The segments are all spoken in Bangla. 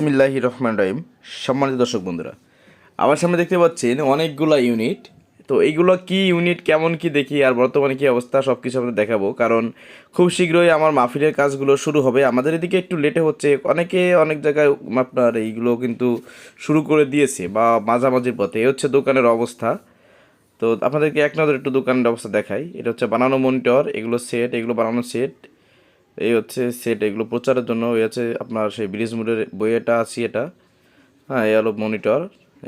বিসমিল্লাহি রহমান রহিম। সম্মানিত দর্শক বন্ধুরা, আমার সামনে দেখতে পাচ্ছেন অনেকগুলো ইউনিট। তো এইগুলো কি ইউনিট, কেমন কি দেখি, আর বর্তমানে কি অবস্থা সব কিছু আমরা দেখাবো। কারণ খুব শীঘ্রই আমার মাহফিলের কাজগুলো শুরু হবে। আমাদের এদিকে একটু লেটে হচ্ছে। অনেকে অনেক জায়গায় আপনার এইগুলো কিন্তু শুরু করে দিয়েছে, বা মাঝামাঝির পথে। এই হচ্ছে দোকানের অবস্থা। তো আপনাদেরকে এক নজর একটু দোকানের অবস্থা দেখাই। এটা হচ্ছে বানানো মনিটর, এগুলো সেট, এগুলো বানানো সেট। এই হচ্ছে সেট এগুলো প্রচারের জন্য ওই আছে আপনার সেই ব্রিজ মোডের বইয়েটা আছে এটা। হ্যাঁ এই হলো মনিটর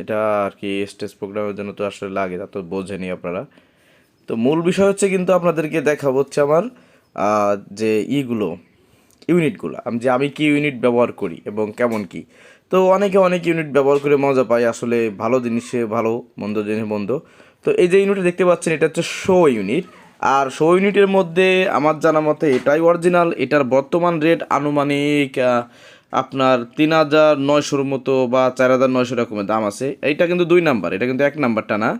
এটা আর কি স্টেজ প্রোগ্রামের জন্য তো আসলে লাগে, তা তো বোঝেনি আপনারা। তো মূল বিষয় হচ্ছে কিন্তু আপনাদেরকে দেখাবো হচ্ছে আমার যে ইগুলো, ইউনিটগুলো, আমি, যে আমি কি ইউনিট ব্যবহার করি এবং কেমন কি। তো অনেকে অনেক ইউনিট ব্যবহার করে মজা পায়, আসলে ভালো জিনিসে ভালো, মন্দ জিনিসে মন্দ। তো এই যে ইউনিট দেখতে পাচ্ছেন, এটা হচ্ছে শো ইউনিট আর শো ইউনিটের মধ্যে আমার জানা মতে এটাই অরিজিনাল এটার বর্তমান রেট আনুমানিক আপনার তিন হাজার নয়শোর মতো বা চার হাজার নয়শো রকমের দাম আছে। এইটা কিন্তু দুই নাম্বার এটা কিন্তু এক নাম্বারটা না।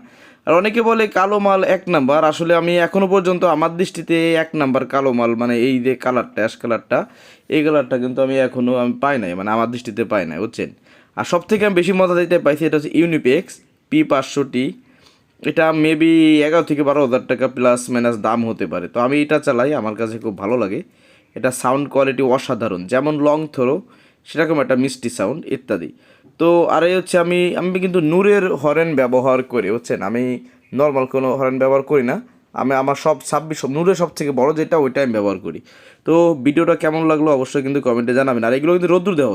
আর অনেকে বলে কালো মাল এক নাম্বার আসলে আমি এখনও পর্যন্ত আমার দৃষ্টিতে এক নাম্বার কালো মাল মানে এই যে কালারটা অ্যাশ কালারটা এই কালারটা কিন্তু আমি এখনও আমি পাই নাই মানে আমার দৃষ্টিতে পাই নাই, বুঝছেন? আর সব থেকে আমি বেশি মজা দিতে পাইছি এটা হচ্ছে ইউনিপেক্স পি পাঁচশোটি এটা মেবি এগারো থেকে বারো হাজার টাকা প্লাস মাইনাস দাম হতে পারে। তো আমি এটা চালাই, আমার কাছে খুব ভালো লাগে। এটা সাউন্ড কোয়ালিটি অসাধারণ। যেমন লং থ্রো সেরকম একটা মিষ্টি সাউন্ড ইত্যাদি। তো আর এই হচ্ছে আমি আমি কিন্তু নূরের হরেন ব্যবহার করি, বুঝছেন? আমি নর্মাল কোনো হরেন ব্যবহার করি না। আমি আমার সব ছাব্বিশ, নূরের সব থেকে বড় যেটা ওইটা আমি ব্যবহার করি। তো ভিডিওটা কেমন লাগল অবশ্যই কিন্তু কমেন্টে জানাবেন। আর এগুলো কিন্তু রোদ্দুর দেওয়া